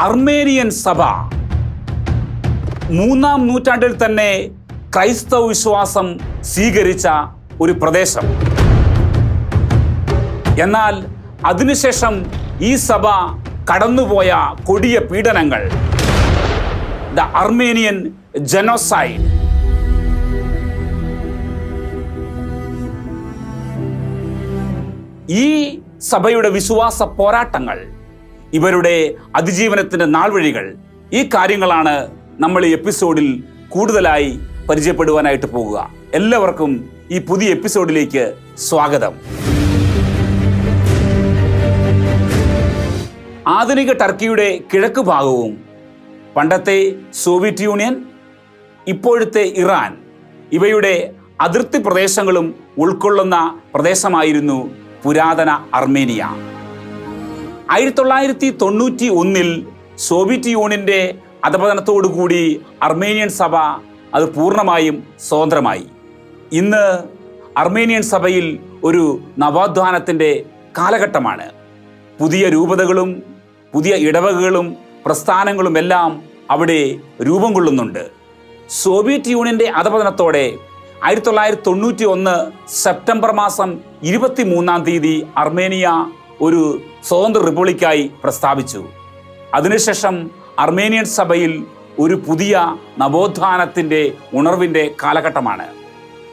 Armenian സഭ. മൂന്നാം നൂറ്റാണ്ടിൽ തന്നെ ക്രൈസ്തവ വിശ്വാസം സ്വീകരിച്ച ഒരു പ്രദേശം. എന്നാൽ അതിനുശേഷം ഈ സഭ കടന്നുപോയ കൊടിയ പീഡനങ്ങൾ. The Armenian genocide. ഈ സഭയുടെ വിശ്വാസ പോരാട്ടങ്ങൾ ഇവരുടെ അതിജീവനത്തിന്റെ നാൾവഴികൾ. ഈ കാര്യങ്ങളാണ് നമ്മൾ ഈ എപ്പിസോഡിൽ കൂടുതലായി പരിചയപ്പെടുവാനായിട്ട് പോകുക. എല്ലാവർക്കും ഈ പുതിയ എപ്പിസോഡിലേക്ക് സ്വാഗതം. ആധുനിക ടർക്കിയുടെ കിഴക്ക് ഭാഗവും പണ്ടത്തെ സോവിയറ്റ് യൂണിയൻ ഇപ്പോഴത്തെ ഇറാൻ ഇവയുടെ അതിർത്തി പ്രദേശങ്ങളും ഉൾക്കൊള്ളുന്ന പ്രദേശമായിരുന്നു പുരാതന അർമേനിയ. ആയിരത്തി തൊള്ളായിരത്തി തൊണ്ണൂറ്റി ഒന്നിൽ സോവിയറ്റ് യൂണിയന്റെ അധപതനത്തോടുകൂടി അർമേനിയൻ സഭ അത് പൂർണമായും സ്വതന്ത്രമായി. ഇന്ന് അർമേനിയൻ സഭയിൽ ഒരു നവോത്ഥാനത്തിന്റെ കാലഘട്ടമാണ്. പുതിയ രൂപതകളും പുതിയ ഇടവകകളും പ്രസ്ഥാനങ്ങളും എല്ലാം അവിടെ രൂപം കൊള്ളുന്നുണ്ട്. സോവിയറ്റ് യൂണിയന്റെ അധപതനത്തോടെ ആയിരത്തി തൊള്ളായിരത്തി തൊണ്ണൂറ്റി ഒന്ന് സെപ്റ്റംബർ മാസം ഇരുപത്തി മൂന്നാം തീയതി അർമേനിയ ഒരു സ്വതന്ത്ര റിപ്പബ്ലിക്കായി പ്രസ്താവിച്ചു. അതിനുശേഷം അർമേനിയൻ സഭയിൽ ഒരു പുതിയ നവോത്ഥാനത്തിന്റെ ഉണർവിന്റെ കാലഘട്ടമാണ്.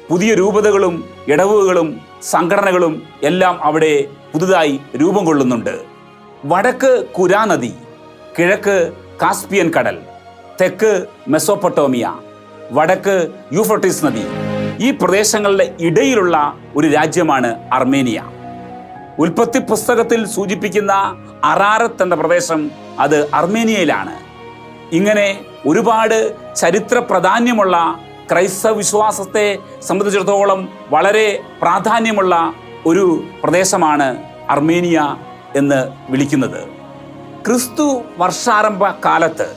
പുതിയ രൂപതകളും ഇടവുകളും സംഘടനകളും എല്ലാം അവിടെ പുതുതായി രൂപം കൊള്ളുന്നുണ്ട്. വടക്ക് കുരാ നദി കിഴക്ക് കാസ്പിയൻ കടൽ തെക്ക് മെസോപ്പൊട്ടോമിയ വടക്ക് യൂഫ്രട്ടീസ് നദി ഈ പ്രദേശങ്ങളുടെ ഇടയിലുള്ള ഒരു രാജ്യമാണ് അർമേനിയ. ഉൽപ്പത്തി പുസ്തകത്തിൽ സൂചിപ്പിക്കുന്ന അറാറത്ത് എന്ന പ്രദേശം അത് അർമേനിയയിലാണ്. ഇങ്ങനെ ഒരുപാട് ചരിത്ര പ്രാധാന്യമുള്ള ക്രൈസ്തവ വിശ്വാസത്തെ സംബന്ധിച്ചിടത്തോളം വളരെ പ്രാധാന്യമുള്ള ഒരു പ്രദേശമാണ് അർമേനിയ എന്ന് വിളിക്കുന്നത്. ക്രിസ്തു വർഷാരംഭ കാലത്ത്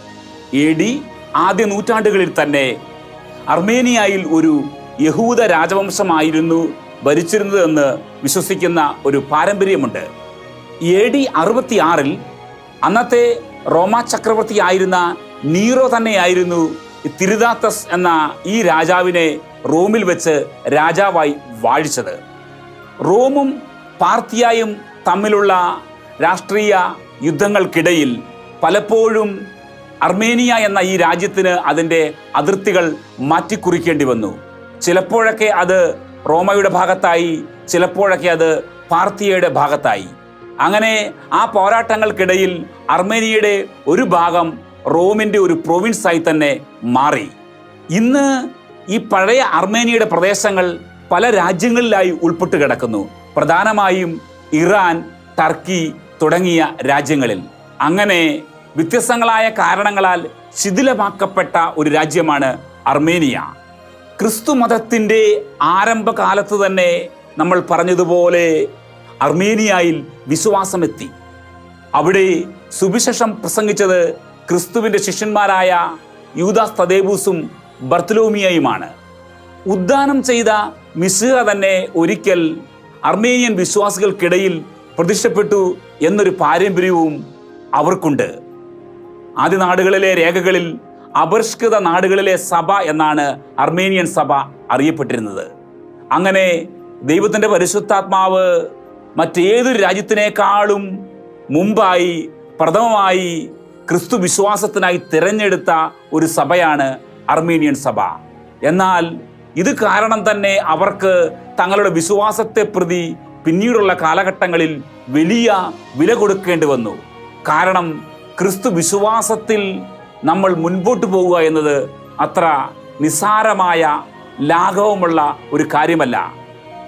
എ ഡി ആദ്യ നൂറ്റാണ്ടുകളിൽ തന്നെ അർമേനിയയിൽ ഒരു യഹൂദ രാജവംശമായിരുന്നു ഭരിച്ചിരുന്നത് എന്ന് വിശ്വസിക്കുന്ന ഒരു പാരമ്പര്യമുണ്ട്. എ ഡി അറുപത്തിയാറിൽ അന്നത്തെ റോമ ചക്രവർത്തിയായിരുന്ന നീറോ തന്നെയായിരുന്നു തിരുദാത്തസ് എന്ന ഈ രാജാവിനെ റോമിൽ വെച്ച് രാജാവായി വാഴിച്ചത്. റോമും പാർത്തിയായും തമ്മിലുള്ള രാഷ്ട്രീയ യുദ്ധങ്ങൾക്കിടയിൽ പലപ്പോഴും അർമേനിയ എന്ന ഈ രാജ്യത്തിന് അതിന്റെ അതിർത്തികൾ മാറ്റിക്കുറിക്കേണ്ടി വന്നു. ചിലപ്പോഴൊക്കെ അത് റോമയുടെ ഭാഗത്തായി ചിലപ്പോഴൊക്കെ അത് പാർത്തിയയുടെ ഭാഗത്തായി. അങ്ങനെ ആ പോരാട്ടങ്ങൾക്കിടയിൽ അർമേനിയയുടെ ഒരു ഭാഗം റോമിന്റെ ഒരു പ്രൊവിൻസായി തന്നെ മാറി. ഇന്ന് ഈ പഴയ അർമേനിയയുടെ പ്രദേശങ്ങൾ പല രാജ്യങ്ങളിലായി ഉൾപ്പെട്ട് കിടക്കുന്നു. പ്രധാനമായും ഇറാൻ ടർക്കി തുടങ്ങിയ രാജ്യങ്ങളിൽ. അങ്ങനെ വ്യത്യസ്തങ്ങളായ കാരണങ്ങളാൽ ശിഥിലമാക്കപ്പെട്ട ഒരു രാജ്യമാണ് അർമേനിയ. ക്രിസ്തു മതത്തിന്റെ ആരംഭകാലത്ത് തന്നെ നമ്മൾ പറഞ്ഞതുപോലെ അർമേനിയയിൽ വിശ്വാസമെത്തി. അവിടെ സുവിശേഷം പ്രസംഗിച്ചത് ക്രിസ്തുവിന്റെ ശിഷ്യന്മാരായ യൂദാസ് തദേബൂസും ബർത്തലോമിയയുമാണ്. ഉദ്ദാനം ചെയ്ത മിസ്ഹ തന്നെ ഒരിക്കൽ അർമേനിയൻ വിശ്വാസികൾക്കിടയിൽ പ്രതിഷ്ഠപ്പെട്ടു എന്നൊരു പാരമ്പര്യവും അവർക്കുണ്ട്. ആദ്യ നാടുകളിലെ രേഖകളിൽ അപരിഷ്കൃത നാടുകളിലെ സഭ എന്നാണ് അർമേനിയൻ സഭ അറിയപ്പെട്ടിരുന്നത്. അങ്ങനെ ദൈവത്തിന്റെ പരിശുദ്ധാത്മാവ് മറ്റേതൊരു രാജ്യത്തിനേക്കാളും മുമ്പായി പ്രഥമമായി ക്രിസ്തു വിശ്വാസത്തിനായി തിരഞ്ഞെടുത്ത ഒരു സഭയാണ് അർമേനിയൻ സഭ. എന്നാൽ ഇത് കാരണം തന്നെ അവർക്ക് തങ്ങളുടെ വിശ്വാസത്തെ പ്രതി പിന്നീടുള്ള കാലഘട്ടങ്ങളിൽ വലിയ വില കൊടുക്കേണ്ടി വന്നു. കാരണം ക്രിസ്തു വിശ്വാസത്തിൽ നമ്മൾ മുൻപോട്ട് പോവുക എന്നത് അത്ര നിസ്സാരമായ ലാഘവമുള്ള ഒരു കാര്യമല്ല.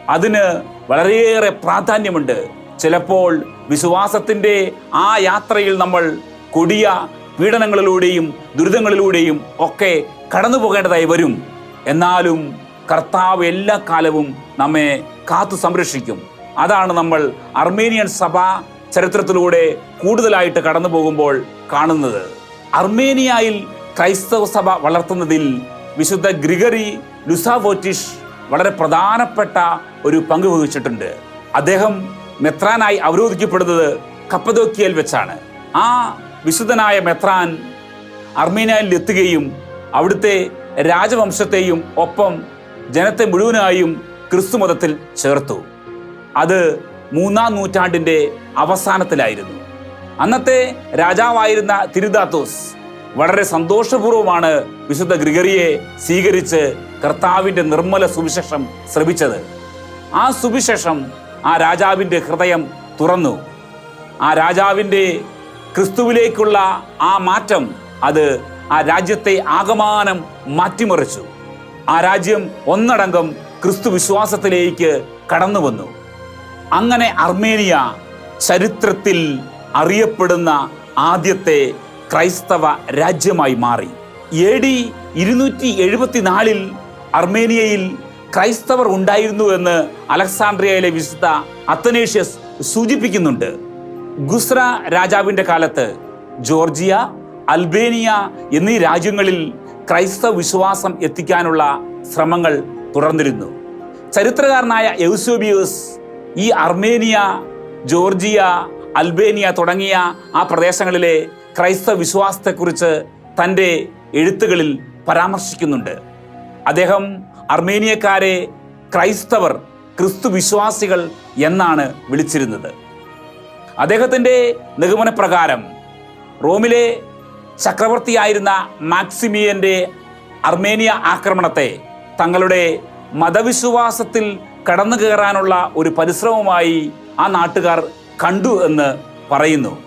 അതിന് വളരെയേറെ പ്രാധാന്യമുണ്ട്. ചിലപ്പോൾ വിശ്വാസത്തിന്റെ ആ യാത്രയിൽ നമ്മൾ കൊടിയ പീഡനങ്ങളിലൂടെയും ദുരിതങ്ങളിലൂടെയും ഒക്കെ കടന്നു പോകേണ്ടതായി വരും. എന്നാലും കർത്താവ് എല്ലാ കാലവും നമ്മെ കാത്തു സംരക്ഷിക്കും. അതാണ് നമ്മൾ അർമേനിയൻ സഭ ചരിത്രത്തിലൂടെ കൂടുതലായിട്ട് കടന്നു പോകുമ്പോൾ കാണുന്നത്. അർമേനിയയിൽ ക്രൈസ്തവ സഭ വളർത്തുന്നതിൽ വിശുദ്ധ ഗ്രിഗറി ലുസാവോറ്റിഷ് വളരെ പ്രധാനപ്പെട്ട ഒരു പങ്ക് വഹിച്ചിട്ടുണ്ട്. അദ്ദേഹം മെത്രാനായി അവരോധിക്കപ്പെടുന്നത് കപ്പദോക്കിയയിൽ വെച്ചാണ്. ആ വിശുദ്ധനായ മെത്രാൻ അർമീനിയയിൽ എത്തുകയും അവിടുത്തെ രാജവംശത്തെയും ഒപ്പം ജനത്തെ മുഴുവനായും ക്രിസ്തു മതത്തിൽ ചേർത്തു. അത് മൂന്നാം നൂറ്റാണ്ടിന്റെ അവസാനത്തിലായിരുന്നു. അന്നത്തെ രാജാവായിരുന്ന തിരുദാത്തോസ് വളരെ സന്തോഷപൂർവമാണ് വിശുദ്ധ ഗ്രിഗറിയെ സ്വീകരിച്ച് കർത്താവിന്റെ നിർമ്മല സുവിശേഷം ശ്രമിച്ചത് ആ സുവിശേഷം ആ രാജാവിന്റെ ഹൃദയം തുറന്നു. ആ രാജാവിന്റെ ക്രിസ്തുവിലേക്കുള്ള ആ മാറ്റം അത് ആ രാജ്യത്തെ ആകമാനം മാറ്റിമറിച്ചു. ആ രാജ്യം ഒന്നടങ്കം ക്രിസ്തു വിശ്വാസത്തിലേക്ക് കടന്നു വന്നു അങ്ങനെ അർമേനിയ ചരിത്രത്തിൽ അറിയപ്പെടുന്ന ആദ്യത്തെ ക്രൈസ്തവ രാജ്യമായി മാറി. എ ഡി ഇരുന്നൂറ്റി എഴുപത്തിനാലിൽ അർമേനിയയിൽ ക്രൈസ്തവർ ഉണ്ടായിരുന്നു എന്ന് അലക്സാണ്ട്രിയയിലെ വിശുദ്ധ അത്തനേഷ്യസ് സൂചിപ്പിക്കുന്നുണ്ട്. ഗുസ്ര രാജാവിന്റെ കാലത്ത് ജോർജിയ അൽബേനിയ എന്നീ രാജ്യങ്ങളിൽ ക്രൈസ്തവ വിശ്വാസം എത്തിക്കാനുള്ള ശ്രമങ്ങൾ തുടർന്നിരുന്നു. ചരിത്രകാരനായ യൗസോബിയോസ് ഈ അർമേനിയ ജോർജിയ അൽബേനിയ തുടങ്ങിയ ആ പ്രദേശങ്ങളിലെ ക്രൈസ്തവ വിശ്വാസത്തെക്കുറിച്ച് തന്റെ എഴുത്തുകളിൽ പരാമർശിക്കുന്നുണ്ട്. അദ്ദേഹം അർമേനിയക്കാരെ ക്രൈസ്തവർ ക്രിസ്തു വിശ്വാസികൾ എന്നാണ് വിളിച്ചിരുന്നത്. അദ്ദേഹത്തിന്റെ നിഗമനപ്രകാരം റോമിലെ ചക്രവർത്തിയായിരുന്ന മാക്സിമിയന്റെ അർമേനിയ ആക്രമണത്തെ തങ്ങളുടെ മതവിശ്വാസത്തിൽ കടന്നു കയറാനുള്ള ഒരു പരിശ്രമമായി ആ നാട്ടുകാർ കണ്ടു എന്ന് പറയുന്നു.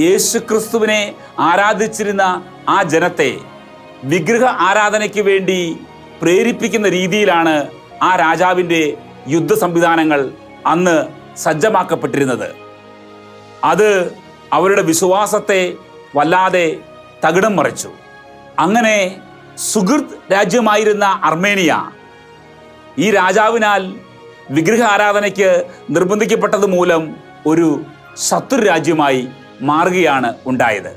യേശു ക്രിസ്തുവിനെ ആരാധിച്ചിരുന്ന ആ ജനത്തെ വിഗ്രഹ ആരാധനയ്ക്ക് വേണ്ടി പ്രേരിപ്പിക്കുന്ന രീതിയിലാണ് ആ രാജാവിന്റെ യുദ്ധ സംവിധാനങ്ങൾ അന്ന് സജ്ജമാക്കപ്പെട്ടിരുന്നത്. അത് അവരുടെ വിശ്വാസത്തെ വല്ലാതെ തകിടം മറിച്ചു. അങ്ങനെ സുഹൃത് രാജ്യമായിരുന്ന അർമേനിയ ഈ രാജാവിനാൽ വിഗ്രഹ ആരാധനയ്ക്ക് നിർബന്ധിക്കപ്പെട്ടത് മൂലം ഒരു ശത്രു രാജ്യമായി മാറുകയാണ് ഉണ്ടായത്.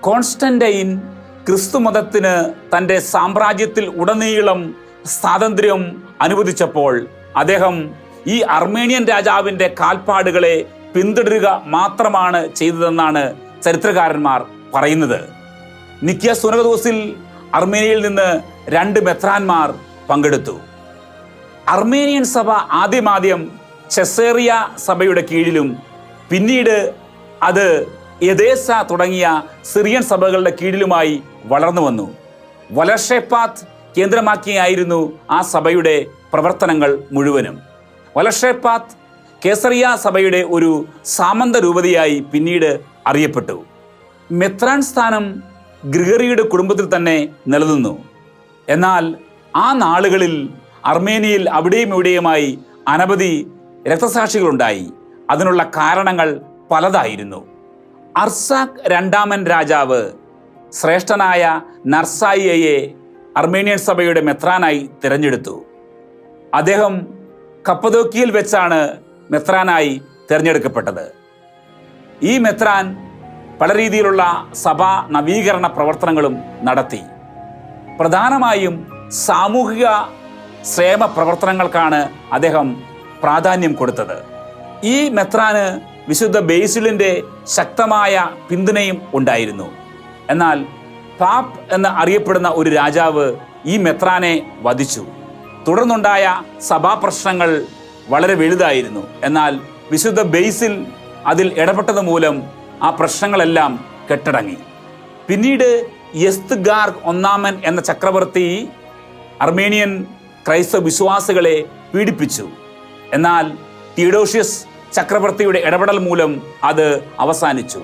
കോൺസ്റ്റന്റൈൻ ക്രിസ്തുമതത്തിന് തന്റെ സാമ്രാജ്യത്തിൽ ഉടനീളം സ്വാതന്ത്ര്യം അനുവദിച്ചപ്പോൾ അദ്ദേഹം ഈ അർമേനിയൻ രാജാവിന്റെ കാൽപ്പാടുകളെ പിന്തുടരുക മാത്രമാണ് ചെയ്തതെന്നാണ് ചരിത്രകാരന്മാർ പറയുന്നത്. നിക്യ സുനകദോസിൽ അർമേനിയയിൽ നിന്ന് രണ്ട് മെത്രാന്മാർ പങ്കെടുത്തു. അർമേനിയൻ സഭ ആദ്യമാദ്യം ചെസേറിയ സഭയുടെ കീഴിലും പിന്നീട് അത് യഥേസ തുടങ്ങിയ സിറിയൻ സഭകളുടെ കീഴിലുമായി വളർന്നു വന്നു. വലഷേപ്പാത്ത് കേന്ദ്രമാക്കിയായിരുന്നു ആ സഭയുടെ പ്രവർത്തനങ്ങൾ മുഴുവനും. വലഷേപ്പാത്ത് കേസറിയ സഭയുടെ ഒരു സാമന്ത രൂപതയായി പിന്നീട് അറിയപ്പെട്ടു. മെത്രാൻ സ്ഥാനം ഗ്രിഗറിയുടെ കുടുംബത്തിൽ തന്നെ നിലനിന്നു. എന്നാൽ ആ നാളുകളിൽ അർമേനിയയിൽ അവിടെയും ഇവിടെയുമായി അനവധി രക്തസാക്ഷികളുണ്ടായി. അതിനുള്ള കാരണങ്ങൾ പലതായിരുന്നു. അർസാഖ് രണ്ടാമൻ രാജാവ് ശ്രേഷ്ഠനായ നർസായിയെ അർമേനിയൻ സഭയുടെ മെത്രാനായി തിരഞ്ഞെടുത്തു. അദ്ദേഹം കപ്പദോക്കിയിൽ വെച്ചാണ് മെത്രാനായി തിരഞ്ഞെടുക്കപ്പെട്ടത്. ഈ മെത്രാൻ പല രീതിയിലുള്ള സഭാ നവീകരണ പ്രവർത്തനങ്ങളും നടത്തി. പ്രധാനമായും സാമൂഹിക ക്ഷേമ പ്രവർത്തനങ്ങൾക്കാണ് അദ്ദേഹം പ്രാധാന്യം കൊടുത്തത്. ഈ മെത്രാന് വിശുദ്ധ ബേസിലിന്റെ ശക്തമായ പിന്തുണയും ഉണ്ടായിരുന്നു. എന്നാൽ പാപ്പ് എന്ന് അറിയപ്പെടുന്ന ഒരു രാജാവ് ഈ മെത്രാനെ വധിച്ചു. തുടർന്നുണ്ടായ സഭാപ്രശ്നങ്ങൾ വളരെ വലുതായിരുന്നു. എന്നാൽ വിശുദ്ധ ബേസിൽ അതിൽ ഇടപെട്ടത് മൂലം ആ പ്രശ്നങ്ങളെല്ലാം കെട്ടടങ്ങി. പിന്നീട് യസ്ത് ഒന്നാമൻ എന്ന ചക്രവർത്തി അർമേനിയൻ ക്രൈസ്തവ വിശ്വാസികളെ പീഡിപ്പിച്ചു. എന്നാൽ തിയഡോഷ്യസ് ചക്രവർത്തിയുടെ ഇടപെടൽ മൂലം അത് അവസാനിച്ചു.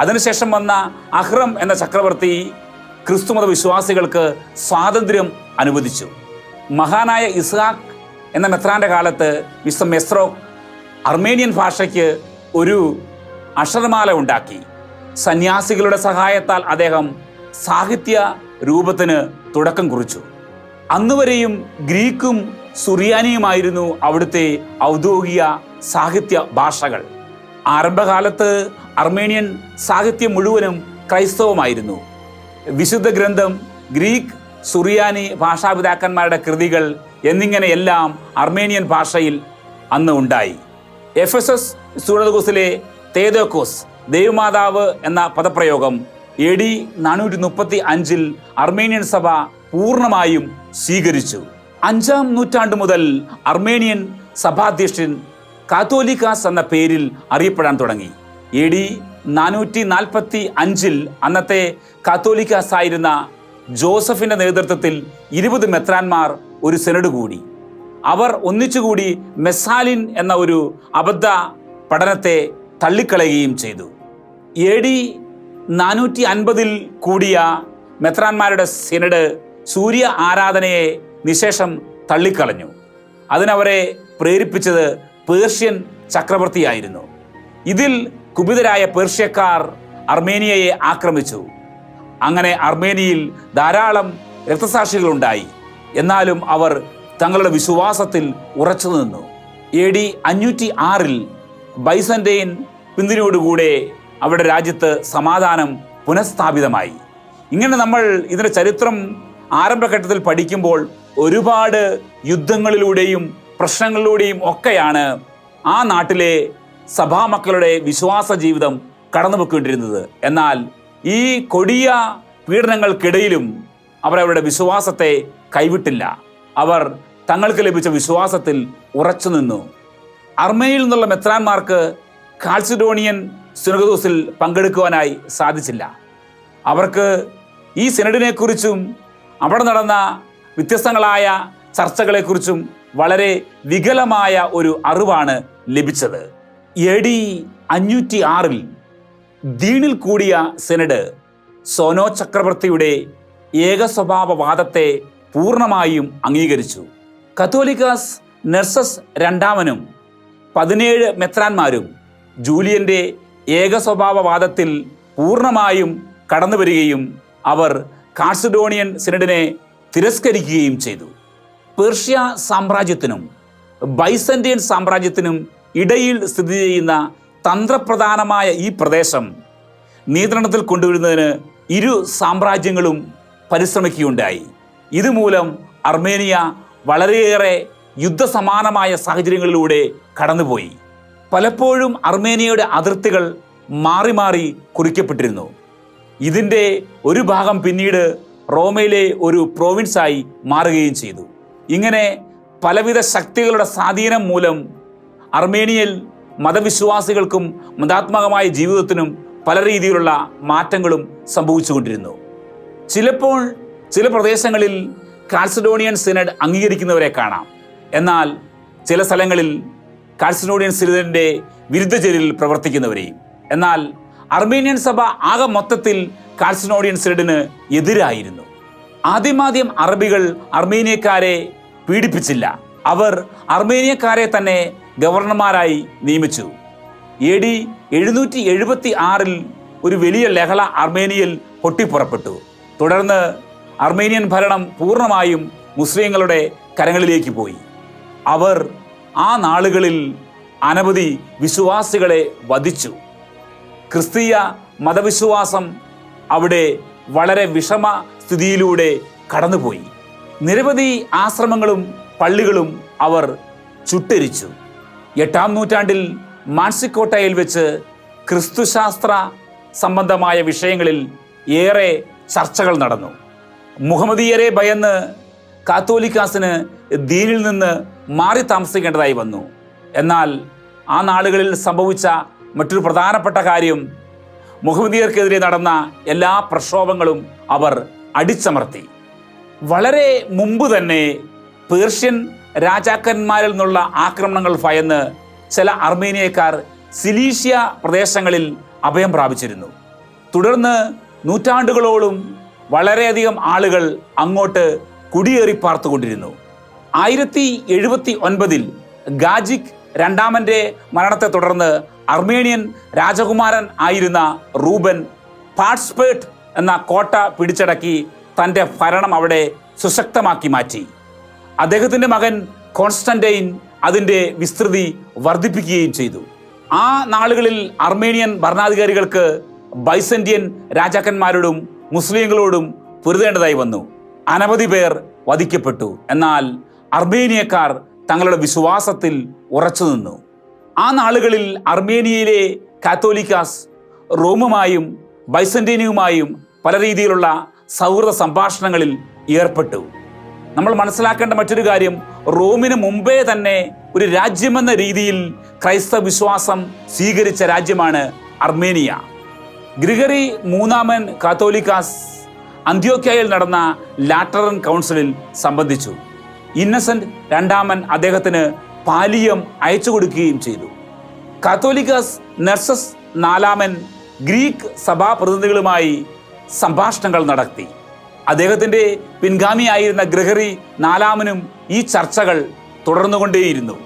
അതിനുശേഷം വന്ന അഹ്റം എന്ന ചക്രവർത്തി ക്രിസ്തുമത വിശ്വാസികൾക്ക് സ്വാതന്ത്ര്യം അനുവദിച്ചു. മഹാനായ ഇസ്ഹാഖ് എന്ന മെത്രാന്റെ കാലത്ത് വിശ്വ മെസ്രോ അർമേനിയൻ ഭാഷയ്ക്ക് ഒരു അക്ഷരമാല ഉണ്ടാക്കി. സന്യാസികളുടെ സഹായത്താൽ അദ്ദേഹം സാഹിത്യ രൂപത്തിന് തുടക്കം കുറിച്ചു. അന്നുവരെയും ഗ്രീക്കും സുറിയാനിയുമായിരുന്നു അവിടുത്തെ ഔദ്യോഗിക സാഹിത്യ ഭാഷകൾ. ആരംഭകാലത്ത് അർമേനിയൻ സാഹിത്യം മുഴുവനും ക്രൈസ്തവമായിരുന്നു. വിശുദ്ധ ഗ്രന്ഥം ഗ്രീക്ക് സുറിയാനി ഭാഷാപിതാക്കന്മാരുടെ കൃതികൾ എന്നിങ്ങനെയെല്ലാം അർമേനിയൻ ഭാഷയിൽ അന്ന് ഉണ്ടായി. എഫ് എസ് എസ് സൂണദോസിലെ തേതോക്കോസ് ദൈവമാതാവ് എന്ന പദപ്രയോഗം എ ഡി നാനൂറ്റി മുപ്പത്തി അഞ്ചിൽ അർമേനിയൻ സഭ പൂർണമായും സ്വീകരിച്ചു. അഞ്ചാം നൂറ്റാണ്ട് മുതൽ അർമേനിയൻ സഭാധ്യക്ഷൻ കാത്തോലിക്കാസ് എന്ന പേരിൽ അറിയപ്പെടാൻ തുടങ്ങി. എ ഡി നാനൂറ്റി നാൽപ്പത്തി അഞ്ചിൽ അന്നത്തെ കാത്തോലിക്കാസ് ആയിരുന്ന ജോസഫിന്റെ നേതൃത്വത്തിൽ ഇരുപത് മെത്രാന്മാർ ഒരു സെനഡ് കൂടി. അവർ ഒന്നിച്ചുകൂടി മെസ്സാലിൻ എന്ന ഒരു അബദ്ധ പഠനത്തെ തള്ളിക്കളയുകയും ചെയ്തു. എ ഡി നാനൂറ്റി അൻപതിൽ കൂടിയ മെത്രാന്മാരുടെ സെനഡ് സൂര്യ ആരാധനയെ നിശേഷം തള്ളിക്കളഞ്ഞു. അതിനവരെ പ്രേരിപ്പിച്ചത് പേർഷ്യൻ ചക്രവർത്തിയായിരുന്നു. ഇതിൽ കുപിതരായ പേർഷ്യക്കാർ അർമേനിയയെ ആക്രമിച്ചു. അങ്ങനെ അർമേനിയയിൽ ധാരാളം രക്തസാക്ഷികളുണ്ടായി. എന്നാലും അവർ തങ്ങളുടെ വിശ്വാസത്തിൽ ഉറച്ചു നിന്നു. എ ഡി അഞ്ഞൂറ്റി ആറിൽ ബൈസന്റെയിൻ പിന്തിരിയോടുകൂടെ അവരുടെ രാജ്യത്ത് സമാധാനം പുനഃസ്ഥാപിതമായി. ഇങ്ങനെ നമ്മൾ ഇതിന്റെ ചരിത്രം ആരംഭഘട്ടത്തിൽ പഠിക്കുമ്പോൾ ഒരുപാട് യുദ്ധങ്ങളിലൂടെയും പ്രശ്നങ്ങളിലൂടെയും ഒക്കെയാണ് ആ നാട്ടിലെ സഭാമക്കളുടെ വിശ്വാസ ജീവിതം കടന്നുപോയിക്കൊണ്ടിരുന്നത്. എന്നാൽ ഈ കൊടിയ പീഡനങ്ങൾക്കിടയിലും അവർ അവരുടെ വിശ്വാസത്തെ കൈവിട്ടില്ല. അവർ തങ്ങൾക്ക് ലഭിച്ച വിശ്വാസത്തിൽ ഉറച്ചു നിന്നു. അർമേനിയിൽ നിന്നുള്ള മെത്രാന്മാർക്ക് കാൽസിഡോണിയൻ സുനഗദോസിൽ പങ്കെടുക്കുവാനായി സാധിച്ചില്ല. അവർക്ക് ഈ സിനഡിനെക്കുറിച്ചും അവിടെ നടന്ന വ്യത്യസ്തങ്ങളായ ചർച്ചകളെക്കുറിച്ചും വളരെ വികലമായ ഒരു അറിവാണ് ലഭിച്ചത്. എ ഡി അഞ്ഞൂറ്റി ആറിൽ ദീണിൽ കൂടിയ സെനഡ് സോനോ ചക്രവർത്തിയുടെ ഏകസ്വഭാവവാദത്തെ പൂർണമായും അംഗീകരിച്ചു. കത്തോലിക്കാസ് നെർസസ് രണ്ടാമനും പതിനേഴ് മെത്രാന്മാരും ജൂലിയന്റെ ഏകസ്വഭാവവാദത്തിൽ പൂർണമായും കടന്നു വരികയും അവർ കാർസിഡോണിയൻ സിനഡിനെ തിരസ്കരിക്കുകയും ചെയ്തു. പേർഷ്യ സാമ്രാജ്യത്തിനും ബൈസന്റിയൻ സാമ്രാജ്യത്തിനും ഇടയിൽ സ്ഥിതി ചെയ്യുന്ന തന്ത്രപ്രധാനമായ ഈ പ്രദേശം നിയന്ത്രണത്തിൽ കൊണ്ടുവരുന്നതിന് ഇരു സാമ്രാജ്യങ്ങളും പരിശ്രമിക്കുകയുണ്ടായി. ഇതുമൂലം അർമേനിയ വളരെയേറെ യുദ്ധസമാനമായ സാഹചര്യങ്ങളിലൂടെ കടന്നുപോയി. പലപ്പോഴും അർമേനിയയുടെ അതിർത്തികൾ മാറി മാറി കുറിക്കപ്പെട്ടിരുന്നു. ഇതിന്റെ ഒരു ഭാഗം പിന്നീട് റോമയിലെ ഒരു പ്രോവിൻസായി മാറുകയും ചെയ്തു. ഇങ്ങനെ പലവിധ ശക്തികളുടെ സ്വാധീനം മൂലം അർമേനിയയിൽ മതവിശ്വാസികൾക്കും മതാത്മകമായ ജീവിതത്തിനും പല രീതിയിലുള്ള മാറ്റങ്ങളും സംഭവിച്ചുകൊണ്ടിരുന്നു. ചിലപ്പോൾ ചില പ്രദേശങ്ങളിൽ കാൽസിഡോണിയൻ സിനഡ് അംഗീകരിക്കുന്നവരെ കാണാം. എന്നാൽ ചില സ്ഥലങ്ങളിൽ കാൽസിഡോണിയൻ സിനഡിന്റെ വിരുദ്ധചര്യയിൽ പ്രവർത്തിക്കുന്നവരെയും. എന്നാൽ അർമേനിയൻ സഭ ആകെ മൊത്തത്തിൽ കാൽസിനോഡിയൻ സിനഡിന് എതിരായിരുന്നു. ആദ്യമാദ്യം അറബികൾ അർമേനിയക്കാരെ പീഡിപ്പിച്ചില്ല. അവർ അർമേനിയക്കാരെ തന്നെ ഗവർണർമാരായി നിയമിച്ചു. എ ഡി എഴുന്നൂറ്റി എഴുപത്തി ആറിൽ ഒരു വലിയ ലഹള അർമേനിയയിൽ പൊട്ടിപ്പുറപ്പെട്ടു. തുടർന്ന് അർമേനിയൻ ഭരണം പൂർണമായും മുസ്ലിങ്ങളുടെ കരങ്ങളിലേക്ക് പോയി. അവർ ആ നാളുകളിൽ അനവധി വിശ്വാസികളെ വധിച്ചു. ക്രിസ്തീയ മതവിശ്വാസം അവിടെ വളരെ വിഷമ സ്ഥിതിയിലൂടെ കടന്നുപോയി. നിരവധി ആശ്രമങ്ങളും പള്ളികളും അവർ ചുട്ടരിച്ചു. എട്ടാം നൂറ്റാണ്ടിൽ മാൻസിക്കോട്ടയിൽ വെച്ച് ക്രിസ്തുശാസ്ത്ര സംബന്ധമായ വിഷയങ്ങളിൽ ഏറെ ചർച്ചകൾ നടന്നു. മുഹമ്മദീയരെ ഭയന്ന് കാത്തോലിക്കാസിന് ദീനിൽ നിന്ന് മാറി താമസിക്കേണ്ടതായി വന്നു. എന്നാൽ ആ നാളുകളിൽ സംഭവിച്ച മറ്റൊരു പ്രധാനപ്പെട്ട കാര്യം മുഹമ്മദീയർക്കെതിരെ നടന്ന എല്ലാ പ്രക്ഷോഭങ്ങളും അവർ അടിച്ചമർത്തി. വളരെ മുമ്പ് തന്നെ പേർഷ്യൻ രാജാക്കന്മാരിൽ നിന്നുള്ള ആക്രമണങ്ങൾ ഭയന്ന് ചില അർമേനിയക്കാർ സിലീഷ്യ പ്രദേശങ്ങളിൽ അഭയം പ്രാപിച്ചിരുന്നു. തുടർന്ന് നൂറ്റാണ്ടുകളോളം വളരെയധികം ആളുകൾ അങ്ങോട്ട് കുടിയേറി പാർത്തുകൊണ്ടിരുന്നു. ആയിരത്തി എഴുപത്തി ഒൻപതിൽ ഗാജിക് രണ്ടാമന്റെ മരണത്തെ തുടർന്ന് അർമേനിയൻ രാജകുമാരൻ ആയിരുന്ന റൂബൻ പാട്സ്പേട്ട് എന്ന കോട്ട പിടിച്ചടക്കി തന്റെ ഭരണം അവിടെ സുശക്തമാക്കി മാറ്റി. അദ്ദേഹത്തിന്റെ മകൻ കോൺസ്റ്റന്റൈൻ അതിന്റെ വിസ്തൃതി വർദ്ധിപ്പിക്കുകയും ചെയ്തു. ആ നാളുകളിൽ അർമേനിയൻ ഭരണാധികാരികൾക്ക് ബൈസന്റിയൻ രാജാക്കന്മാരോടും മുസ്ലിങ്ങളോടും പൊരുതേണ്ടതായി വന്നു. അനവധി പേർ വധിക്കപ്പെട്ടു. എന്നാൽ അർമേനിയക്കാർ തങ്ങളുടെ വിശ്വാസത്തിൽ ഉറച്ചു നിന്നു ആ നാളുകളിൽ അർമേനിയയിലെ കാത്തോലിക്കാസ് റോമുമായും ബൈസന്റീനിയുമായും പല രീതിയിലുള്ള സൗഹൃദ സംഭാഷണങ്ങളിൽ ഏർപ്പെട്ടു. നമ്മൾ മനസ്സിലാക്കേണ്ട മറ്റൊരു കാര്യം റോമിന് മുമ്പേ തന്നെ ഒരു രാജ്യമെന്ന രീതിയിൽ ക്രൈസ്തവ വിശ്വാസം സ്വീകരിച്ച രാജ്യമാണ് അർമേനിയ. ഗ്രിഗറി മൂന്നാമൻ കാത്തോലിക്കാസ് അന്ത്യോക്യയിൽ നടന്ന ലാറ്ററൻ കൗൺസിലിൽ സംബന്ധിച്ചു. ഇന്നസെന്റ് രണ്ടാമൻ അദ്ദേഹത്തിന് പാലിയം അയച്ചു കൊടുക്കുകയും ചെയ്തു. കാത്തോലിക്കസ് നെർസസ് നാലാമൻ ഗ്രീക്ക് സഭാപ്രതിനിധികളുമായി സംഭാഷണങ്ങൾ നടത്തി. അദ്ദേഹത്തിന്റെ പിൻഗാമിയായിരുന്ന ഗ്രഹറി നാലാമനും ഈ ചർച്ചകൾ തുടർന്നുകൊണ്ടേയിരുന്നു.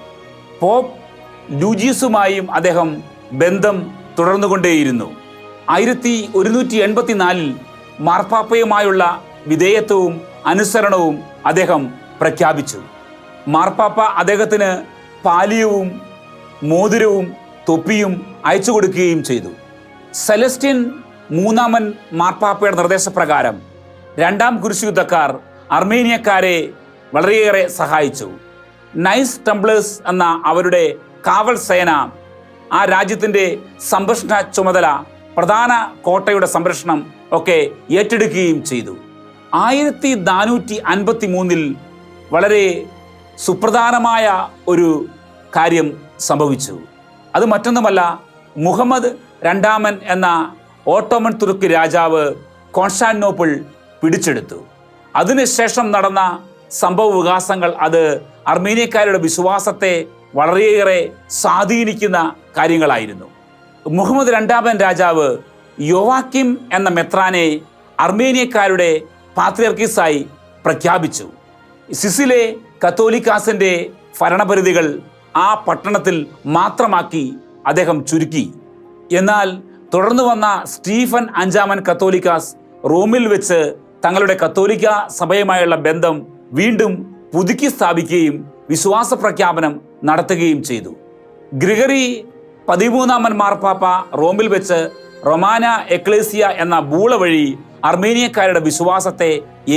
പോപ്പ് ലൂജീസുമായും അദ്ദേഹം ബന്ധം തുടർന്നുകൊണ്ടേയിരുന്നു. ആയിരത്തി ഒരുന്നൂറ്റി എൺപത്തിനാലിൽ മാർപ്പാപ്പയുമായുള്ള വിധേയത്വവും അനുസരണവും അദ്ദേഹം പ്രഖ്യാപിച്ചു. മാർപ്പാപ്പ അദ്ദേഹത്തിന് പാലിയവും മോതിരവും തൊപ്പിയും അയച്ചു കൊടുക്കുകയും ചെയ്തു. സെലസ്റ്റിൻ മൂന്നാമൻ മാർപ്പാപ്പയുടെ നിർദ്ദേശപ്രകാരം രണ്ടാം കുരിശുയുദ്ധക്കാർ അർമേനിയക്കാരെ വളരെയേറെ സഹായിച്ചു. നൈസ് ടംബ്ലേഴ്സ് എന്ന അവരുടെ കാവൽ സേന ആ രാജ്യത്തിന്റെ സംരക്ഷണ ചുമതല പ്രധാന കോട്ടയുടെ സംരക്ഷണം ഒക്കെ ഏറ്റെടുക്കുകയും ചെയ്തു. ആയിരത്തി നാനൂറ്റി അൻപത്തി മൂന്നിൽ വളരെ സുപ്രധാനമായ ഒരു കാര്യം സംഭവിച്ചു. അത് മറ്റൊന്നുമല്ല മുഹമ്മദ് രണ്ടാമൻ എന്ന ഓട്ടോമൻ തുർക്കി രാജാവ് കോൺസ്റ്റാന്റിനോപ്പിൾ പിടിച്ചെടുത്തു. അതിനുശേഷം നടന്ന സംഭവ വികാസങ്ങൾ അത് അർമേനിയക്കാരുടെ വിശ്വാസത്തെ വളരെയേറെ സ്വാധീനിക്കുന്ന കാര്യങ്ങളായിരുന്നു. മുഹമ്മദ് രണ്ടാമൻ രാജാവ് യോവാക്കിം എന്ന മെത്രാനെ അർമേനിയക്കാരുടെ പാത്രിയർക്കീസായി പ്രഖ്യാപിച്ചു. സിസിലെ കത്തോലിക്കാസിന്റെ ഭരണപരിധികൾ ആ പട്ടണത്തിൽ മാത്രമാക്കി അദ്ദേഹം ചുരുക്കി. എന്നാൽ തുടർന്നു വന്ന സ്റ്റീഫൻ അഞ്ചാമൻ കത്തോലിക്കാസ് റോമിൽ വെച്ച് തങ്ങളുടെ കത്തോലിക്ക സഭയുമായുള്ള ബന്ധം വീണ്ടും പുതുക്കി സ്ഥാപിക്കുകയും വിശ്വാസ പ്രഖ്യാപനം നടത്തുകയും ചെയ്തു. ഗ്രിഗറി പതിമൂന്നാമൻ മാർപ്പാപ്പ റോമിൽ വെച്ച് റൊമാന എക്ലേസിയ എന്ന ബൂള വഴി അർമേനിയക്കാരുടെ വിശ്വാസത്തെ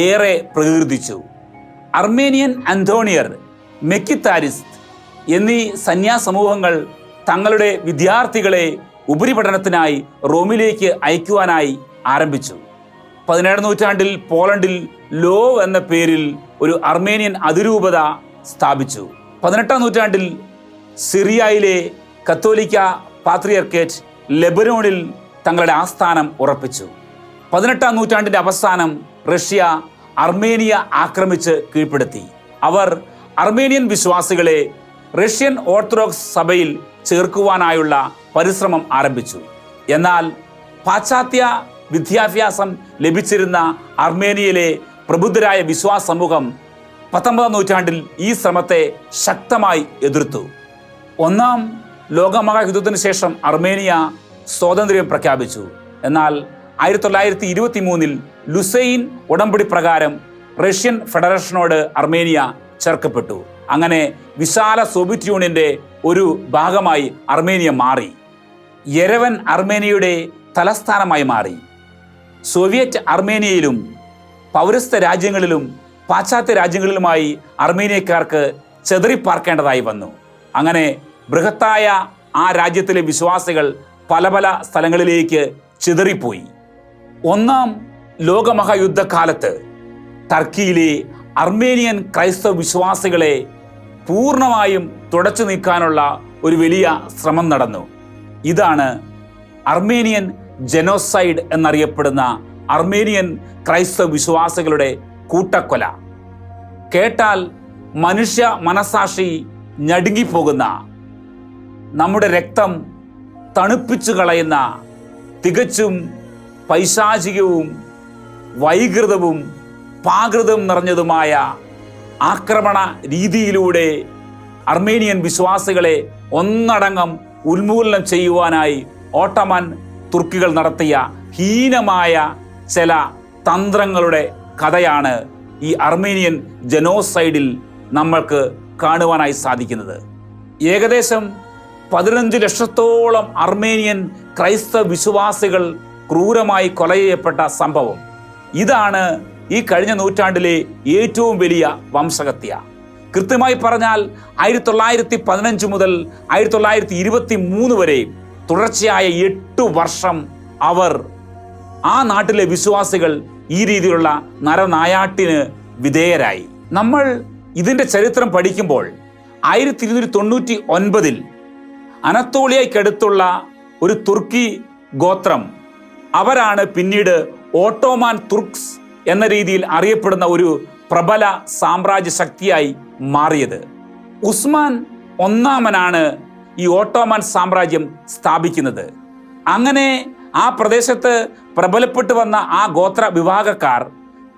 ഏറെ പ്രകീർത്തിച്ചു. അർമേനിയൻ അന്തോണിയർ മെക്കിത്താരിസ് എന്നീ സന്യാസമൂഹങ്ങൾ തങ്ങളുടെ വിദ്യാർത്ഥികളെ ഉപരിപഠനത്തിനായി റോമിലേക്ക് അയക്കുവാനായി ആരംഭിച്ചു. പതിനേഴാം നൂറ്റാണ്ടിൽ പോളണ്ടിൽ ലോ എന്ന പേരിൽ ഒരു അർമേനിയൻ അതിരൂപത സ്ഥാപിച്ചു. പതിനെട്ടാം നൂറ്റാണ്ടിൽ സിറിയയിലെ കത്തോലിക്ക പാത്രിയർക്കേറ്റ് ലെബനോണിൽ തങ്ങളുടെ ആസ്ഥാനം ഉറപ്പിച്ചു. പതിനെട്ടാം നൂറ്റാണ്ടിന്റെ അവസാനം റഷ്യ അർമേനിയ ആക്രമിച്ച് കീഴ്പ്പെടുത്തി. അവർ അർമേനിയൻ വിശ്വാസികളെ റഷ്യൻ ഓർത്തഡോക്സ് സഭയിൽ ചേർക്കുവാനായുള്ള പരിശ്രമം ആരംഭിച്ചു. എന്നാൽ പാശ്ചാത്യ വിദ്യാഭ്യാസം ലഭിച്ചിരുന്ന അർമേനിയയിലെ പ്രബുദ്ധരായ വിശ്വാസ സമൂഹം പത്തൊമ്പതാം നൂറ്റാണ്ടിൽ ഈ ശ്രമത്തെ ശക്തമായി എതിർത്തു. ഒന്നാം ലോകമഹായുദ്ധത്തിന് ശേഷം അർമേനിയ സ്വാതന്ത്ര്യം പ്രഖ്യാപിച്ചു. എന്നാൽ ആയിരത്തി തൊള്ളായിരത്തി ഇരുപത്തി മൂന്നിൽ ലുസൈൻ ഉടമ്പടി പ്രകാരം റഷ്യൻ ഫെഡറേഷനോട് അർമേനിയ ചേർക്കപ്പെട്ടു. അങ്ങനെ വിശാല സോവിയറ്റ് യൂണിയന്റെ ഒരു ഭാഗമായി അർമേനിയ മാറി. യെരവൻ അർമേനിയയുടെ തലസ്ഥാനമായി മാറി. സോവിയറ്റ് അർമേനിയയിലും പൗരസ്ത്യ രാജ്യങ്ങളിലും പാശ്ചാത്യ രാജ്യങ്ങളിലുമായി അർമേനിയക്കാർക്ക് ചെതറിപ്പാർക്കേണ്ടതായി വന്നു. അങ്ങനെ ബൃഹത്തായ ആ രാജ്യത്തിലെ വിശ്വാസികൾ പല പല സ്ഥലങ്ങളിലേക്ക് ചിതറിപ്പോയി. ഒന്നാം ലോകമഹായുദ്ധകാലത്ത് ടർക്കിയിലെ അർമേനിയൻ ക്രൈസ്തവ വിശ്വാസികളെ പൂർണമായും തുടച്ചു നീക്കാനുള്ള ഒരു വലിയ ശ്രമം നടന്നു. ഇതാണ് അർമേനിയൻ ജനോസൈഡ് എന്നറിയപ്പെടുന്ന അർമേനിയൻ ക്രൈസ്തവ വിശ്വാസികളുടെ കൂട്ടക്കൊല. കേട്ടാൽ മനുഷ്യ മനസാക്ഷി ഞടുങ്ങിപ്പോകുന്ന നമ്മുടെ രക്തം തണുപ്പിച്ചു കളയുന്ന തികച്ചും പൈശാചികവും വൈകൃതവും പാകൃതം നിറഞ്ഞതുമായ ആക്രമണ രീതിയിലൂടെ അർമേനിയൻ വിശ്വാസികളെ ഒന്നടങ്കം ഉന്മൂലനം ചെയ്യുവാനായി ഓട്ടമൻ തുർക്കികൾ നടത്തിയ ഹീനമായ ചില തന്ത്രങ്ങളുടെ കഥയാണ് ഈ അർമേനിയൻ ജനോസൈഡിൽ നമ്മൾക്ക് കാണുവാനായി സാധിക്കുന്നത്. ഏകദേശം പതിനഞ്ച് ലക്ഷത്തോളം അർമേനിയൻ ക്രൈസ്തവ വിശ്വാസികൾ ക്രൂരമായി കൊല ചെയ്യപ്പെട്ട സംഭവം. ഇതാണ് ഈ കഴിഞ്ഞ നൂറ്റാണ്ടിലെ ഏറ്റവും വലിയ വംശഹത്യ. കൃത്യമായി പറഞ്ഞാൽ ആയിരത്തി തൊള്ളായിരത്തി പതിനഞ്ച് മുതൽ ആയിരത്തി തൊള്ളായിരത്തി ഇരുപത്തി മൂന്ന് വരെ തുടർച്ചയായ എട്ട് വർഷം അവർ ആ നാട്ടിലെ വിശ്വാസികൾ ഈ രീതിയിലുള്ള നരനായാട്ടിന് വിധേയരായി. നമ്മൾ ഇതിന്റെ ചരിത്രം പഠിക്കുമ്പോൾ ആയിരത്തി ഇരുന്നൂറ്റി തൊണ്ണൂറ്റി ഒൻപതിൽ അനത്തോളിയയ്ക്കടുത്തുള്ള ഒരു തുർക്കി ഗോത്രം അവരാണ് പിന്നീട് ഓട്ടോമാൻ തുർക്സ് എന്ന രീതിയിൽ അറിയപ്പെടുന്ന ഒരു പ്രബല സാമ്രാജ്യ ശക്തിയായി മാറിയത്. ഉസ്മാൻ ഒന്നാമനാണ് ഈ ഓട്ടോമാൻ സാമ്രാജ്യം സ്ഥാപിക്കുന്നത്. അങ്ങനെ ആ പ്രദേശത്ത് പ്രബലപ്പെട്ടു വന്ന ആ ഗോത്ര വിഭാഗക്കാർ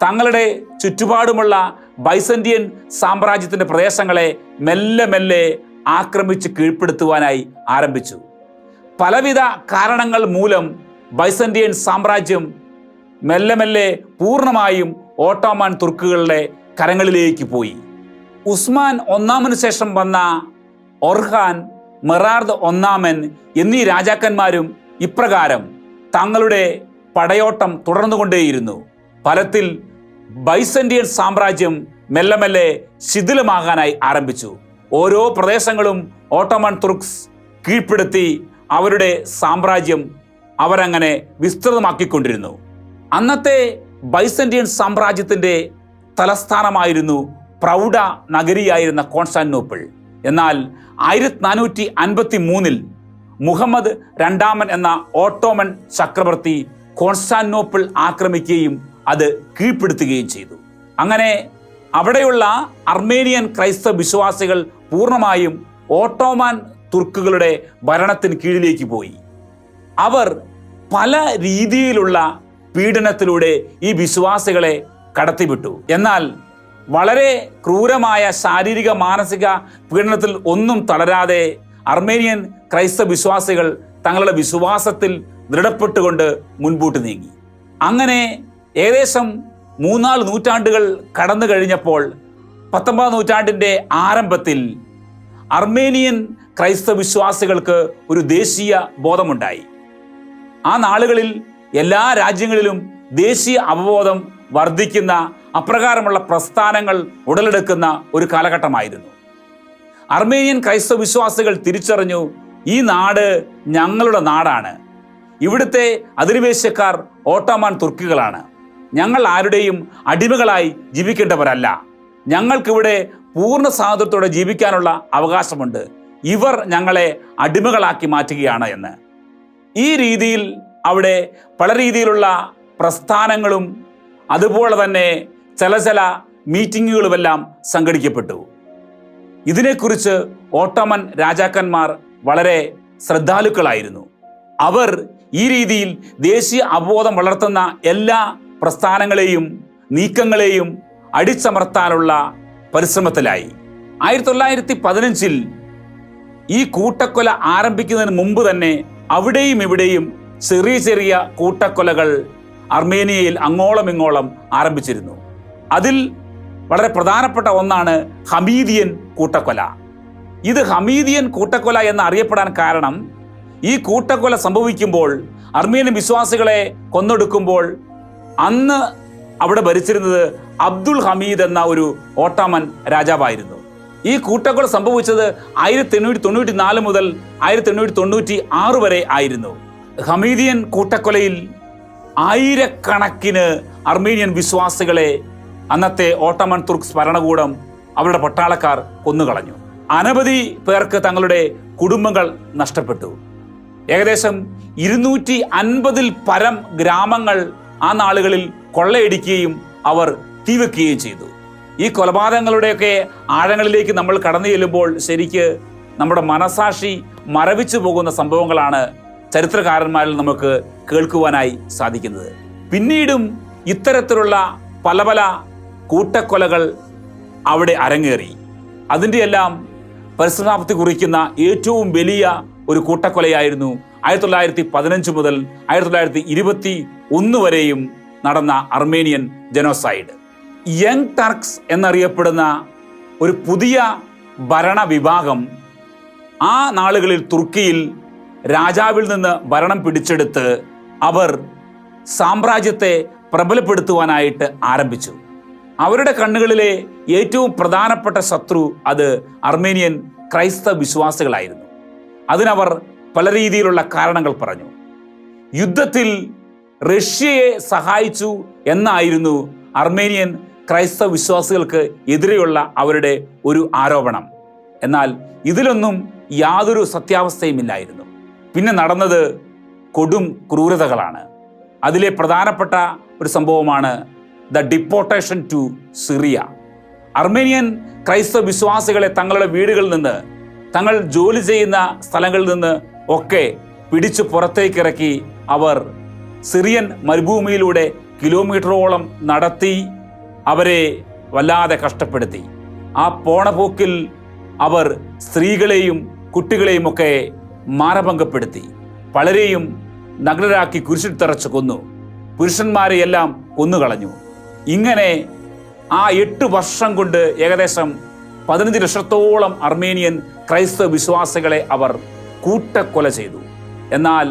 തങ്ങളുടെ ചുറ്റുപാടുമുള്ള ബൈസന്റിയൻ സാമ്രാജ്യത്തിന്റെ പ്രദേശങ്ങളെ മെല്ലെ മെല്ലെ ആക്രമിച്ച് കീഴ്പ്പെടുത്തുവാനായി ആരംഭിച്ചു. പലവിധ കാരണങ്ങൾ മൂലം ബൈസന്റിയൻ സാമ്രാജ്യം മെല്ലെ മെല്ലെ പൂർണമായും ഓട്ടോമാൻ തുർക്കുകളുടെ കരങ്ങളിലേക്ക് പോയി. ഉസ്മാൻ ഒന്നാമന് ശേഷം വന്ന ഒർഹാൻ മെറാർദ് ഒന്നാമൻ എന്നീ രാജാക്കന്മാരും ഇപ്രകാരം തങ്ങളുടെ പടയോട്ടം തുടർന്നുകൊണ്ടേയിരുന്നു. ഫലത്തിൽ ബൈസന്റിയൻ സാമ്രാജ്യം മെല്ലെ മെല്ലെ ശിഥിലമാകാനായി ആരംഭിച്ചു. ഓരോ പ്രദേശങ്ങളും ഓട്ടോമൺ തുർക്സ് കീഴ്പ്പെടുത്തി അവരുടെ സാമ്രാജ്യം അവരങ്ങനെ വിസ്തൃതമാക്കിക്കൊണ്ടിരുന്നു. അന്നത്തെ ബൈസന്റിയൻ സാമ്രാജ്യത്തിന്റെ തലസ്ഥാനമായിരുന്നു പ്രൗഢ നഗരിയായിരുന്ന കോൺസ്റ്റാന്റിനോപ്പിൾ. എന്നാൽ ആയിരത്തി നാനൂറ്റി അൻപത്തി മൂന്നിൽ മുഹമ്മദ് രണ്ടാമൻ എന്ന ഓട്ടോമൻ ചക്രവർത്തി കോൺസ്റ്റാന്റിനോപ്പിൾ ആക്രമിക്കുകയും അത് കീഴ്പ്പെടുത്തുകയും ചെയ്തു. അങ്ങനെ അവിടെയുള്ള അർമേനിയൻ ക്രൈസ്തവ വിശ്വാസികൾ പൂർണമായും ഓട്ടോമാൻ തുർക്കുകളുടെ ഭരണത്തിന് കീഴിലേക്ക് പോയി. അവർ പല രീതിയിലുള്ള പീഡനത്തിലൂടെ ഈ വിശ്വാസികളെ കടത്തിവിട്ടു. എന്നാൽ വളരെ ക്രൂരമായ ശാരീരിക മാനസിക പീഡനത്തിൽ ഒന്നും തളരാതെ അർമേനിയൻ ക്രൈസ്തവ വിശ്വാസികൾ തങ്ങളുടെ വിശ്വാസത്തിൽ ദൃഢപ്പെട്ടുകൊണ്ട് മുൻപോട്ട് നീങ്ങി. അങ്ങനെ ഏകദേശം മൂന്നാൽ നൂറ്റാണ്ടുകൾ കടന്നു കഴിഞ്ഞപ്പോൾ പത്തൊമ്പതാം നൂറ്റാണ്ടിന്റെ ആരംഭത്തിൽ അർമേനിയൻ ക്രൈസ്തവ വിശ്വാസികൾക്ക് ഒരു ദേശീയ ബോധമുണ്ടായി. ആ നാളുകളിൽ എല്ലാ രാജ്യങ്ങളിലും ദേശീയ അവബോധം വർദ്ധിക്കുന്ന അപ്രകാരമുള്ള പ്രസ്ഥാനങ്ങൾ ഉടലെടുക്കുന്ന ഒരു കാലഘട്ടമായിരുന്നു. അർമേനിയൻ ക്രൈസ്തവ വിശ്വാസികൾ തിരിച്ചറിഞ്ഞു ഈ നാട് ഞങ്ങളുടെ നാടാണ്. ഇവിടുത്തെ അധിനിവേശക്കാർ ഓട്ടോമാൻ തുർക്കികളാണ്. ഞങ്ങൾ ആരുടെയും അടിമകളായി ജീവിക്കേണ്ടവരല്ല. ഞങ്ങൾക്കിവിടെ പൂർണ സ്വാതന്ത്ര്യത്തോടെ ജീവിക്കാനുള്ള അവകാശമുണ്ട്. ഇവർ ഞങ്ങളെ അടിമകളാക്കി മാറ്റുകയാണ് എന്ന്. ഈ രീതിയിൽ അവിടെ പല രീതിയിലുള്ള പ്രസ്ഥാനങ്ങളും അതുപോലെ തന്നെ ചില ചില മീറ്റിങ്ങുകളുമെല്ലാം സംഘടിക്കപ്പെട്ടു. ഇതിനെക്കുറിച്ച് ഓട്ടമൻ രാജാക്കന്മാർ വളരെ ശ്രദ്ധാലുക്കളായിരുന്നു. അവർ ഈ രീതിയിൽ ദേശീയ അവബോധം വളർത്തുന്ന എല്ലാ പ്രസ്ഥാനങ്ങളെയും നീക്കങ്ങളെയും അടിച്ചമർത്താനുള്ള പരിശ്രമത്തിലായി. ആയിരത്തി തൊള്ളായിരത്തി പതിനഞ്ചിൽ ഈ കൂട്ടക്കൊല ആരംഭിക്കുന്നതിന് മുമ്പ് തന്നെ അവിടെയും ഇവിടെയും ചെറിയ ചെറിയ കൂട്ടക്കൊലകൾ അർമേനിയയിൽ അങ്ങോളം ഇങ്ങോളം ആരംഭിച്ചിരുന്നു. അതിൽ വളരെ പ്രധാനപ്പെട്ട ഒന്നാണ് ഹമീദിയൻ കൂട്ടക്കൊല. ഇത് ഹമീദിയൻ കൂട്ടക്കൊല എന്ന് അറിയപ്പെടാൻ കാരണം ഈ കൂട്ടക്കൊല സംഭവിക്കുമ്പോൾ അർമേനിയൻ വിശ്വാസികളെ കൊന്നൊടുക്കുമ്പോൾ അന്ന് അവിടെ ഭരിച്ചിരുന്നത് അബ്ദുൾ ഹമീദ് എന്ന ഒരു ഓട്ടോമൻ രാജാവായിരുന്നു. ഈ കൂട്ടക്കൊല സംഭവിച്ചത് ആയിരത്തി എണ്ണൂറ്റി തൊണ്ണൂറ്റി നാല് മുതൽ ആയിരത്തി എണ്ണൂറ്റി തൊണ്ണൂറ്റി ആറ് വരെ ആയിരുന്നു. ഹമീദിയൻ കൂട്ടക്കൊലയിൽ ആയിരക്കണക്കിന് അർമീനിയൻ വിശ്വാസികളെ അന്നത്തെ ഓട്ടമൺ തുർക്സ് ഭരണകൂടം അവരുടെ പട്ടാളക്കാർ കൊന്നുകളഞ്ഞു. അനവധി പേർക്ക് തങ്ങളുടെ കുടുംബങ്ങൾ നഷ്ടപ്പെട്ടു. ഏകദേശം ഇരുന്നൂറ്റി അൻപതിൽ പരം ഗ്രാമങ്ങൾ ആ നാളുകളിൽ കൊള്ളയടിക്കുകയും അവർ തീവെക്കുകയും ചെയ്തു. ഈ കൊലപാതകങ്ങളുടെയൊക്കെ ആഴങ്ങളിലേക്ക് നമ്മൾ കടന്നു ചെല്ലുമ്പോൾ ശരിക്ക് നമ്മുടെ മനസാക്ഷി മരവിച്ചു പോകുന്ന സംഭവങ്ങളാണ് ചരിത്രകാരന്മാരിൽ നമുക്ക് കേൾക്കുവാനായി സാധിക്കുന്നത്. പിന്നീടും ഇത്തരത്തിലുള്ള പല പല കൂട്ടക്കൊലകൾ അവിടെ അരങ്ങേറി. അതിന്റെ എല്ലാം പരിസമാപ്തി കുറിക്കുന്ന ഏറ്റവും വലിയ ഒരു കൂട്ടക്കൊലയായിരുന്നു ആയിരത്തി തൊള്ളായിരത്തി പതിനഞ്ച് മുതൽ ആയിരത്തി തൊള്ളായിരത്തി ഇരുപത്തി ഒന്ന് വരെയും നടന്ന അർമേനിയൻ ജനോസൈഡ്. യങ് ടർക്സ് എന്നറിയപ്പെടുന്ന ഒരു പുതിയ ഭരണവിഭാഗം ആ നാളുകളിൽ തുർക്കിയിൽ രാജാവിൽ നിന്ന് ഭരണം പിടിച്ചെടുത്ത് അവർ സാമ്രാജ്യത്തെ പ്രബലപ്പെടുത്തുവാനായിട്ട് ആരംഭിച്ചു. അവരുടെ കണ്ണുകളിലെ ഏറ്റവും പ്രധാനപ്പെട്ട ശത്രു അത് അർമേനിയൻ ക്രൈസ്തവ വിശ്വാസികളായിരുന്നു. അതിനവർ പല രീതിയിലുള്ള കാരണങ്ങൾ പറഞ്ഞു. യുദ്ധത്തിൽ റഷ്യയെ സഹായിച്ചു എന്നായിരുന്നു അർമേനിയൻ ക്രൈസ്തവ വിശ്വാസികൾക്ക് എതിരെയുള്ള അവരുടെ ഒരു ആരോപണം. എന്നാൽ ഇതിലൊന്നും യാതൊരു സത്യാവസ്ഥയുമില്ലായിരുന്നു പിന്നെ നടന്നത് കൊടും ക്രൂരതകളാണ്. അതിലെ പ്രധാനപ്പെട്ട ഒരു സംഭവമാണ് the deportation to Syria. Armenian ക്രൈസ്തവ വിശ്വാസികളെ തങ്ങളുടെ വീടുകളിൽ നിന്ന് തങ്ങൾ ജോലി ചെയ്യുന്ന സ്ഥലങ്ങളിൽ നിന്ന് ഒക്കെ പിടിച്ചു പുറത്തേക്കിറക്കി അവർ സിറിയൻ മരുഭൂമിയിലൂടെ കിലോമീറ്ററോളം നടത്തി അവരെ വല്ലാതെ കഷ്ടപ്പെടുത്തി. ആ പോണപോക്കിൽ അവർ സ്ത്രീകളെയും കുട്ടികളെയും ഒക്കെ മാനഭംഗപ്പെടുത്തി. പലരെയും നഗ്നരാക്കി കുരിശിൽ തറച്ച് കൊന്നു. പുരുഷന്മാരെയെല്ലാം കൊന്നുകളഞ്ഞു ഇങ്ങനെ ആ എട്ട് വർഷം കൊണ്ട് ഏകദേശം പതിനഞ്ച് ലക്ഷത്തോളം അർമേനിയൻ ക്രൈസ്തവ വിശ്വാസികളെ അവർ കൂട്ടക്കൊല ചെയ്തു. എന്നാൽ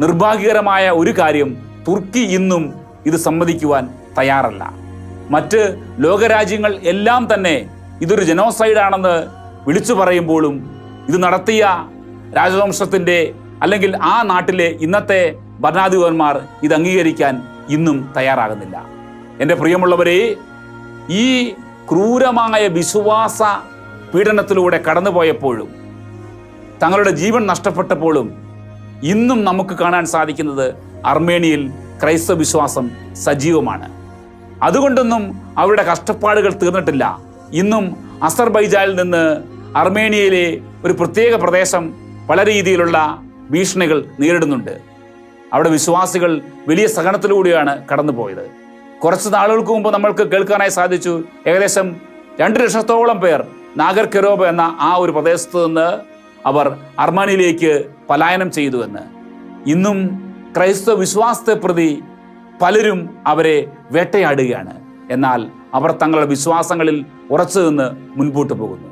നിർഭാഗ്യകരമായ ഒരു കാര്യം തുർക്കി ഇന്നും ഇത് സമ്മതിക്കുവാൻ തയ്യാറല്ല. മറ്റ് ലോകരാജ്യങ്ങൾ എല്ലാം തന്നെ ഇതൊരു ജനോസൈഡാണെന്ന് വിളിച്ചു പറയുമ്പോഴും ഇത് നടത്തിയ രാജവംശത്തിന്റെ അല്ലെങ്കിൽ ആ നാട്ടിലെ ഇന്നത്തെ ഭരണാധിപന്മാർ ഇത് അംഗീകരിക്കാൻ ഇന്നും തയ്യാറാകുന്നില്ല. എന്റെ പ്രിയമുള്ളവരെ ഈ ക്രൂരമായ വിശ്വാസ പീഡനത്തിലൂടെ കടന്നുപോയപ്പോഴും തങ്ങളുടെ ജീവൻ നഷ്ടപ്പെട്ടപ്പോഴും ഇന്നും നമുക്ക് കാണാൻ സാധിക്കുന്നത് അർമേനിയയിൽ ക്രൈസ്തവ വിശ്വാസം സജീവമാണ്. അതുകൊണ്ടൊന്നും അവരുടെ കഷ്ടപ്പാടുകൾ തീർന്നിട്ടില്ല. ഇന്നും അസർബൈജാനിൽ നിന്ന് അർമേനിയയിലെ ഒരു പ്രത്യേക പ്രദേശം പല രീതിയിലുള്ള ഭീഷണികൾ നേരിടുന്നുണ്ട്. അവിടെ വിശ്വാസികൾ വലിയ സഹനത്തിലൂടെയാണ് കടന്നുപോയത്. കുറച്ച് നാളുകൾക്ക് മുമ്പ് നമ്മൾക്ക് കേൾക്കാനായി സാധിച്ചു ഏകദേശം രണ്ട് ലക്ഷത്തോളം പേർ നാഗർ കെരോബ് എന്ന ആ ഒരു പ്രദേശത്ത് നിന്ന് അവർ അർമാനിയിലേക്ക് പലായനം ചെയ്തുവെന്ന് ഇന്നും ക്രൈസ്തവ വിശ്വാസത്തെ പ്രതി പലരും അവരെ വേട്ടയാടുകയാണ്. എന്നാൽ അവർ തങ്ങളുടെ വിശ്വാസങ്ങളിൽ ഉറച്ചു നിന്ന് മുൻപോട്ട് പോകുന്നു.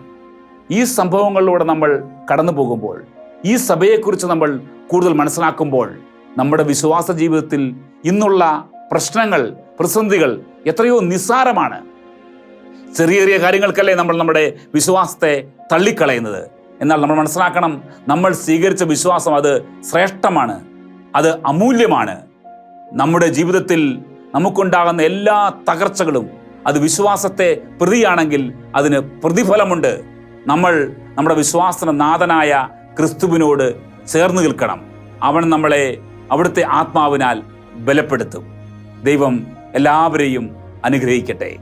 ഈ സംഭവങ്ങളിലൂടെ നമ്മൾ കടന്നു പോകുമ്പോൾ ഈ സഭയെക്കുറിച്ച് നമ്മൾ കൂടുതൽ മനസ്സിലാക്കുമ്പോൾ നമ്മുടെ വിശ്വാസ ജീവിതത്തിൽ ഇന്നുള്ള പ്രശ്നങ്ങൾ പ്രതിസന്ധികൾ എത്രയോ നിസ്സാരമാണ്. ചെറിയ ചെറിയ കാര്യങ്ങൾക്കല്ലേ നമ്മൾ നമ്മുടെ വിശ്വാസത്തെ തള്ളിക്കളയുന്നത്. എന്നാൽ നമ്മൾ മനസ്സിലാക്കണം നമ്മൾ സ്വീകരിച്ച വിശ്വാസം അത് ശ്രേഷ്ഠമാണ് അത് അമൂല്യമാണ്. നമ്മുടെ ജീവിതത്തിൽ നമുക്കുണ്ടാകുന്ന എല്ലാ തകർച്ചകളും അത് വിശ്വാസത്തെ പ്രതിയാണെങ്കിൽ അതിന് പ്രതിഫലമുണ്ട്. നമ്മൾ നമ്മുടെ വിശ്വാസന നാഥനായ ക്രിസ്തുവിനോട് ചേർന്ന് നിൽക്കണം. അവൻ നമ്മളെ അവിടുത്തെ ആത്മാവിനാൽ ബലപ്പെടുത്തും. ദൈവം എല്ലാവരെയും അനുഗ്രഹിക്കട്ടെ.